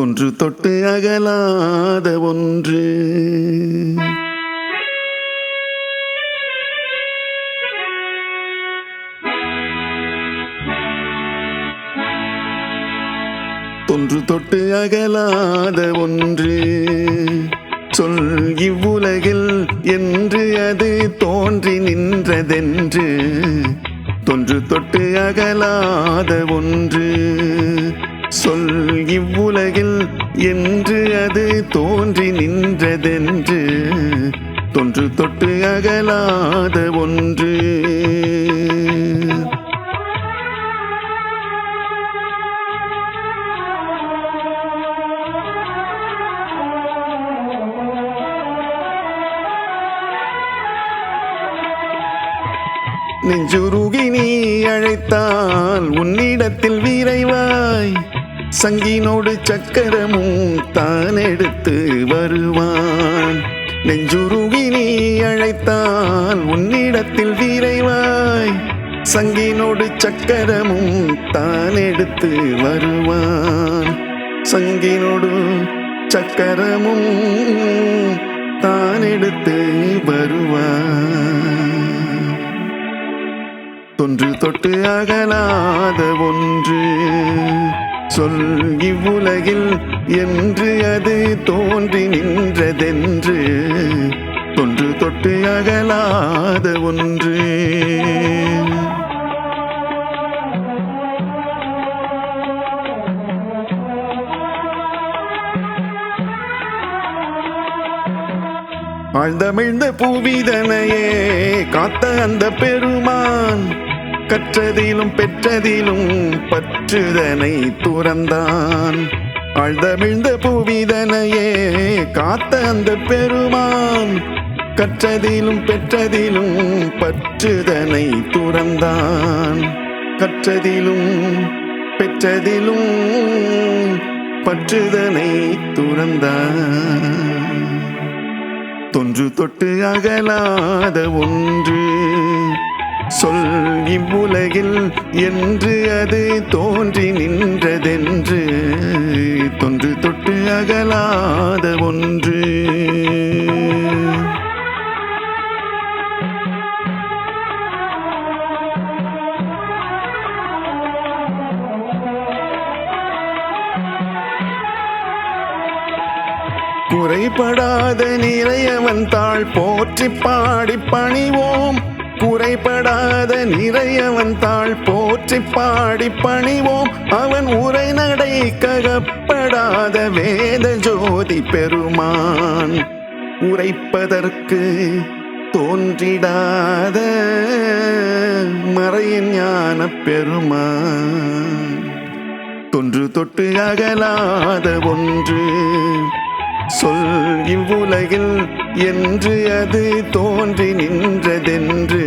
தொன்று தொட்டு அகலாத ஒன்று. தொன்று தொட்டு அகலாத ஒன்று. சொல் இவ்வுலகில் என்று அது தோன்றி நின்றதென்று. தொன்று தொட்டு அகலாத ஒன்று. சொல் இவ்வுலகில் என்று அது தோன்றி நின்றதென்று. தொன்று தொட்டு அகலாத ஒன்று. நெஞ்சுருகி நீ அழைத்தால் உன்னிடத்தில் விரைவா சங்கினோடு சக்கரமும் தான் எடுத்து வருவான். நெஞ்சுருகி நீ அழைத்தால் உன்னிடத்தில் விரைவாய். சங்கினோடு சக்கரமும் தான் எடுத்து வருவான். சங்கினோடு சக்கரமும் தான் எடுத்து வருவான். தொன்று தொட்டு அகலாத ஒன்று. சொல் இவ்வுலகில் என்று அது தோன்றி நின்றதென்று. தொன்று தொட்டு அகலாத ஒன்று. ஆழ்ந்தமிழ்ந்த பூவிதனையே காத்த அந்த பெருமான். கற்றதிலும் பெற்றதிலும் பற்றுதனை துறந்தான். ஆழ்ந்தமிழ்ந்த பூவிதனையே காத்த அந்த பெருமான். கற்றதிலும் பெற்றதிலும் பற்றுதனை துறந்தான். கற்றதிலும் பெற்றதிலும் பற்றுதனை துறந்தான். தொன்று தொட்டு அகலாத ஒன்று. சொல் இவ்வுலகில் என்று அது தோன்றி நின்றதென்று தொன்று தொட்டு அகலாத ஒன்று. குறைபடாத நிறையவன் தாழ் போற்றி பாடி பணிவோம். குறைபடாத நிறையவன் தாள் போற்றி பாடி பணிவோம். அவன் உரை நடை ககப்படாத வேத ஜோதி பெருமான். உரைப்பதற்கு தோன்றிடாத மறையின் ஞான பெருமான். தொன்று தொட்டு அகலாத ஒன்று சொல் இவ்வுலகில் என்று அது தோன்றி நின்றதென்று